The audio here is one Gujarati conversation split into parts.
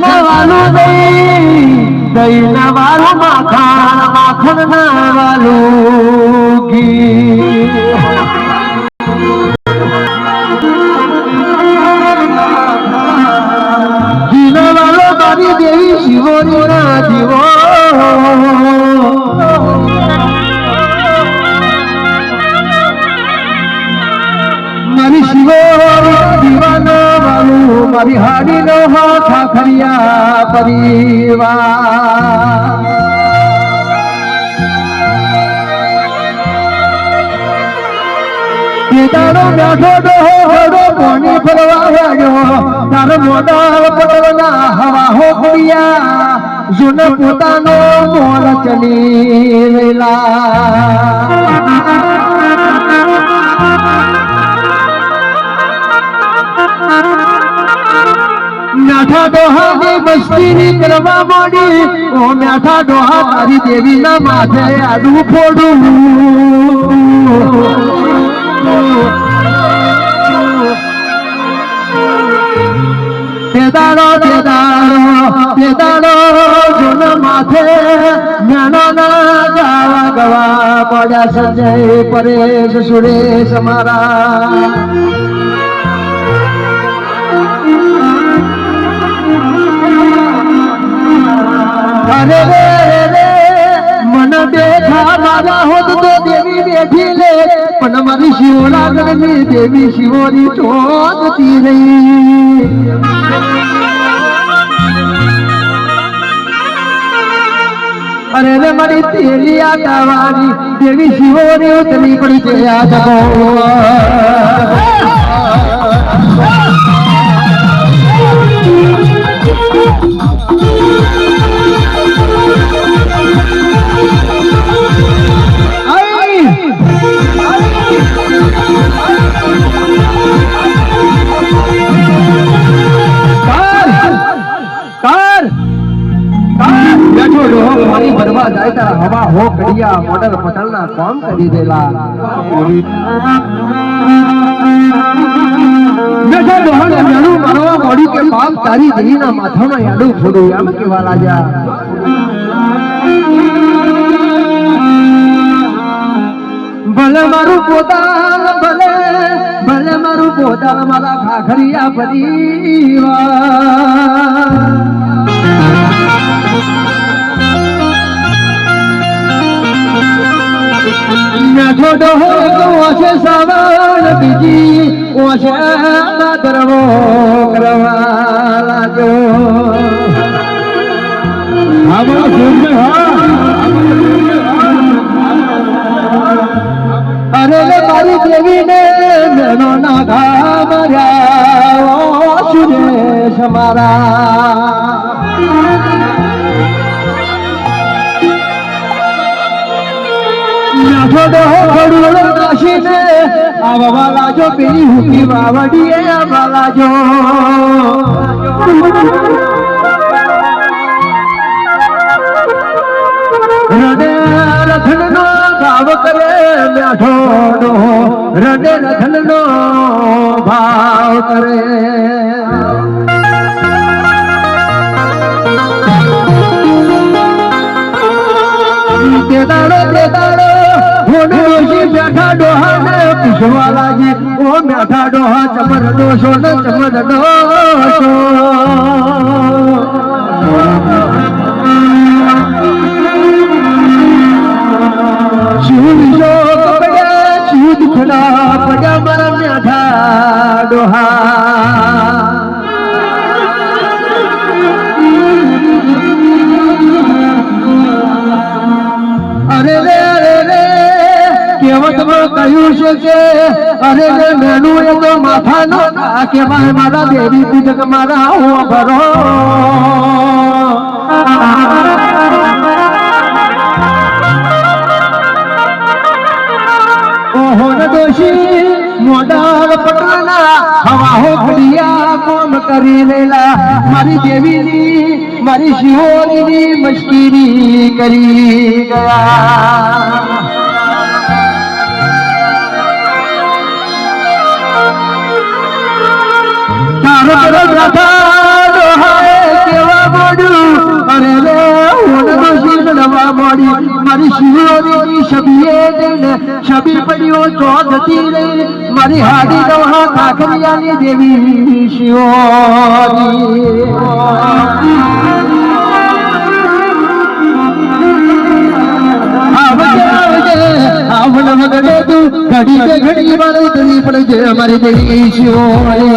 દહીં દઈ દહીં દહીં ના વાલું માખણ માખણ ના વાલું ઘી દેવી શિવોની હો ખાખરિયા પરિવાર. કેદારો બેઠો ડોહો કોની ફરવા લાગ્યો તારો મોડાલ પટવના હવા હો કુડિયા જુન પોતાનો મોર ચલી વેલા મ્યાઠા ડોહા ની મસ્તીની કરવા માંડી, ઓ મ્યાઠા ડોહા, તારી દેવી ના માથે આડું ફોડું. પેદાડો પેદાડો પેદાડો જુન માથે જ્ઞાનો ના ગાવા ગવા પડ્યા સંજય પરેશ સુરેશ મારા. મારા હોત તો દેવી બેઠી લે, પણ મારી શિવલા ગણની દેવી શિવોની ચોદતી રહી. અરે રે મારી તેલી ગાવાની દેવી શિવોની ઉતરી પડી ગયા જગો. ભરવા હવા હો કડિયા મોડલ પટલ ના કામ કરી દેલા બેઠો ડોહો ને મારવા મોડી કે પાપ તારી દેવી માથામાં યાડું ફોડું, એમ કેવા લાગ્યા. ભલે મારું પોતાન ભલે ભલે મારું પોતાન મારા ખાખરિયા પરિવાર. ઓછે સાવણ બીજી ઓછે દરવો કરવા લાગ્યો. આમાં સુનજે અરે રે મારી દેવીને મેનો ના ઘા માર્યા સુરેશ મારા. નાથો ડોહો ઘડુડો નાશીને આવવા લાજો પેલી હુકી વાવડીએ, આવવા લાજો. રડે રથનનો ભાવ કરે ડોહો રડે રથનનો ભાવ કરે. ડોહા ચમર ડોસો ને ચમર ડોસો શું જો કપડ્યા શું દુખડા પડ્યા મારા બેઠા ડોહા કહ્યું છે કે, અરે રે મેનું એ તો માથાનો કે ભાઈ મારા દેવી પૂજક મારા ભરો ઓહો, ને દોશી મોડાલ પટના હવા કરી લેલા. મારી દેવીની, મારી શિહોરીની મશ્કરી કરી ગયા. રુદ્ર પ્રભાત હાય કેવા મોડું અરે મારી શિવોની છબીએ દેને છબી પડ્યો તો જતી રહી. મારી હાડી દોહા કાકરિયાની દેવી શિવોની ઘડી ઘડી મારી દેવી પડે છે અમારી દેવી શિવોરી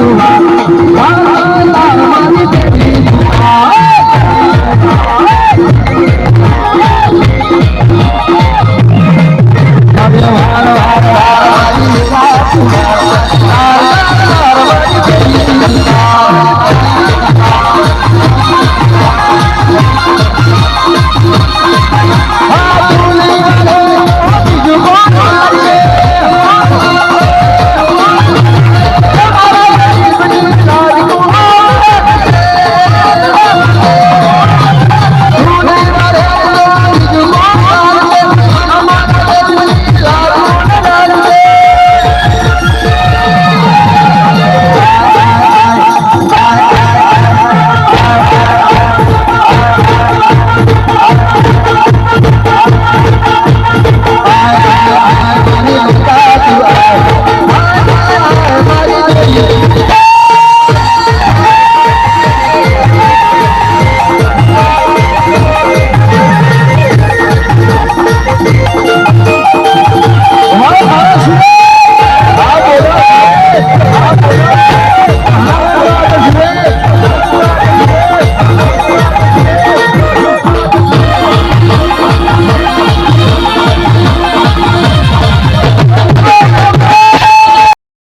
Thank.